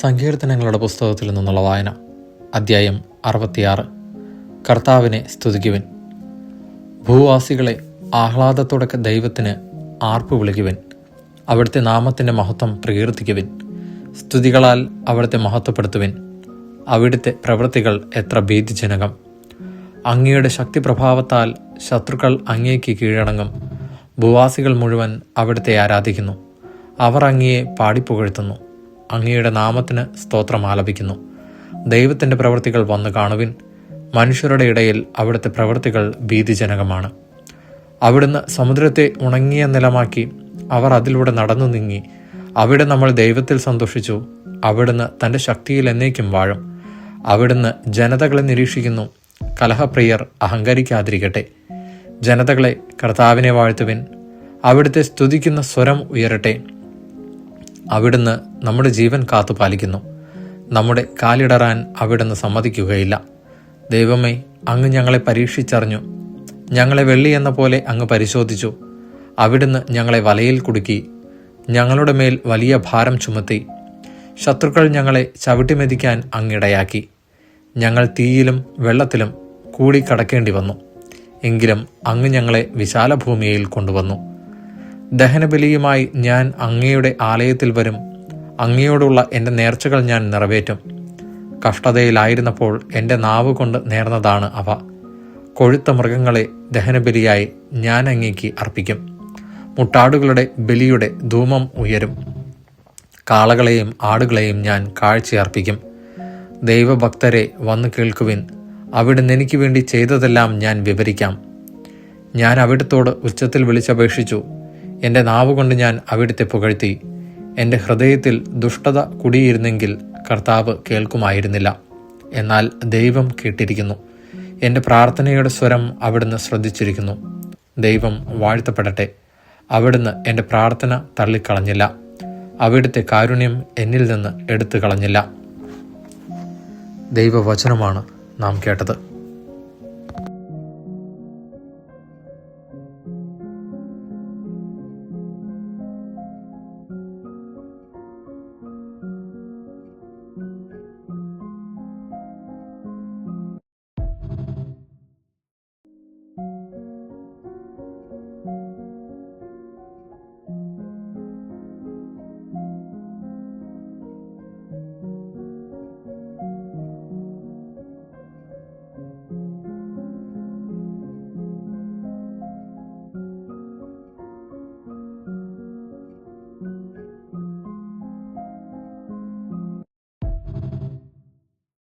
സങ്കീർത്തനങ്ങളുടെ പുസ്തകത്തിൽ നിന്നുള്ള വായന അദ്ധ്യായം അറുപത്തിയാറ്. കർത്താവിനെ സ്തുതിക്കുവൻ. ഭൂവാസികളെ ആഹ്ലാദത്തോടെ ദൈവത്തിന് ആർപ്പ് വിളിക്കുവൻ. അവിടുത്തെ നാമത്തിന്റെ മഹത്വം പ്രകീർത്തിക്കുവൻ. സ്തുതികളാൽ അവിടുത്തെ മഹത്വപ്പെടുത്തുവൻ. അവിടുത്തെ പ്രവൃത്തികൾ എത്ര ഭീതിജനകം. അങ്ങയുടെ ശക്തിപ്രഭാവത്താൽ ശത്രുക്കൾ അങ്ങേക്ക് കീഴടങ്ങും. ഭൂവാസികൾ മുഴുവൻ അവിടുത്തെ ആരാധിക്കുന്നു. അവർ അങ്ങയെ പാടിപ്പുകഴ്ത്തുന്നു. അങ്ങയുടെ നാമത്തിന് സ്തോത്രം ആലപിക്കുന്നു. ദൈവത്തിന്റെ പ്രവൃത്തികൾ വന്നു കാണുവിൻ. മനുഷ്യരുടെ ഇടയിൽ അവിടുത്തെ പ്രവൃത്തികൾ ഭീതിജനകമാണ്. അവിടുന്ന് സമുദ്രത്തെ ഉണങ്ങിയ നിലമാക്കി അവർ അതിലൂടെ നടന്നു നീങ്ങി. അവിടെ നമ്മൾ ദൈവത്തിൽ സന്തോഷിച്ചു. അവിടുന്ന് തന്റെ ശക്തിയിൽ എന്നേക്കും വാഴും. അവിടുന്ന് ജനതകളെ നിരീക്ഷിക്കുന്നു. കലഹപ്രിയർ അഹങ്കരിക്കാതിരിക്കട്ടെ. ജനതകളെ കർത്താവിനെ വാഴ്ത്തുവിൻ. അവിടുത്തെ സ്തുതിക്കുന്ന സ്വരം ഉയരട്ടെ. അവിടുന്ന് നമ്മുടെ ജീവൻ കാത്തു പാലിക്കുന്നു. നമ്മുടെ കാലിടറാൻ അവിടുന്ന് സമ്മതിക്കുകയില്ല. ദൈവമേ അങ്ങ് ഞങ്ങളെ പരീക്ഷിച്ചറിഞ്ഞു. ഞങ്ങളെ വെള്ളി എന്ന പോലെ അങ്ങ് പരിശോധിച്ചു. അവിടുന്ന് ഞങ്ങളെ വലയിൽ കുടുക്കി. ഞങ്ങളുടെ മേൽ വലിയ ഭാരം ചുമത്തി. ശത്രുക്കൾ ഞങ്ങളെ ചവിട്ടിമെതിക്കാൻ അങ്ങിടയാക്കി. ഞങ്ങൾ തീയിലും വെള്ളത്തിലും കൂടി കടക്കേണ്ടി വന്നു. എങ്കിലും അങ്ങ് ഞങ്ങളെ വിശാല ഭൂമിയിൽ കൊണ്ടുവന്നു. ദഹനബലിയുമായി ഞാൻ അങ്ങയുടെ ആലയത്തിൽ വരും. അങ്ങയോടുള്ള എന്റെ നേർച്ചകൾ ഞാൻ നിറവേറ്റും. കഷ്ടതയിലായിരുന്നപ്പോൾ എന്റെ നാവ് കൊണ്ട് നേർന്നതാണ് അവ. കൊഴുത്ത മൃഗങ്ങളെ ദഹനബലിയായി ഞാൻ അങ്ങേക്ക് അർപ്പിക്കും. മുട്ടാടുകളുടെ ബലിയുടെ ധൂമം ഉയരും. കാളകളെയും ആടുകളെയും ഞാൻ കാഴ്ചയർപ്പിക്കും ദൈവഭക്തരെ വന്നു കേൾക്കുവിൻ. അവിടുന്ന് എനിക്ക് വേണ്ടി ചെയ്തതെല്ലാം ഞാൻ വിവരിക്കാം. ഞാൻ അവിടത്തോട് ഉച്ചത്തിൽ വിളിച്ചപേക്ഷിച്ചു. എന്റെ നാവുകൊണ്ട് ഞാൻ അവിടുത്തെ പുകഴ്ത്തി. എന്റെ ഹൃദയത്തിൽ ദുഷ്ടത കുടിയിരുന്നെങ്കിൽ കർത്താവ് കേൾക്കുമായിരുന്നില്ല. എന്നാൽ ദൈവം കേട്ടിരിക്കുന്നു. എന്റെ പ്രാർത്ഥനയുടെ സ്വരം അവിടുന്ന് ശ്രദ്ധിച്ചിരിക്കുന്നു. ദൈവം വാഴ്ത്തപ്പെടട്ടെ. അവിടുന്ന് എന്റെ പ്രാർത്ഥന തള്ളിക്കളഞ്ഞില്ല. അവിടുത്തെ കാരുണ്യം എന്നിൽ നിന്ന് എടുത്തു കളഞ്ഞില്ല ദൈവവചനമാണ് നാം കേട്ടത്.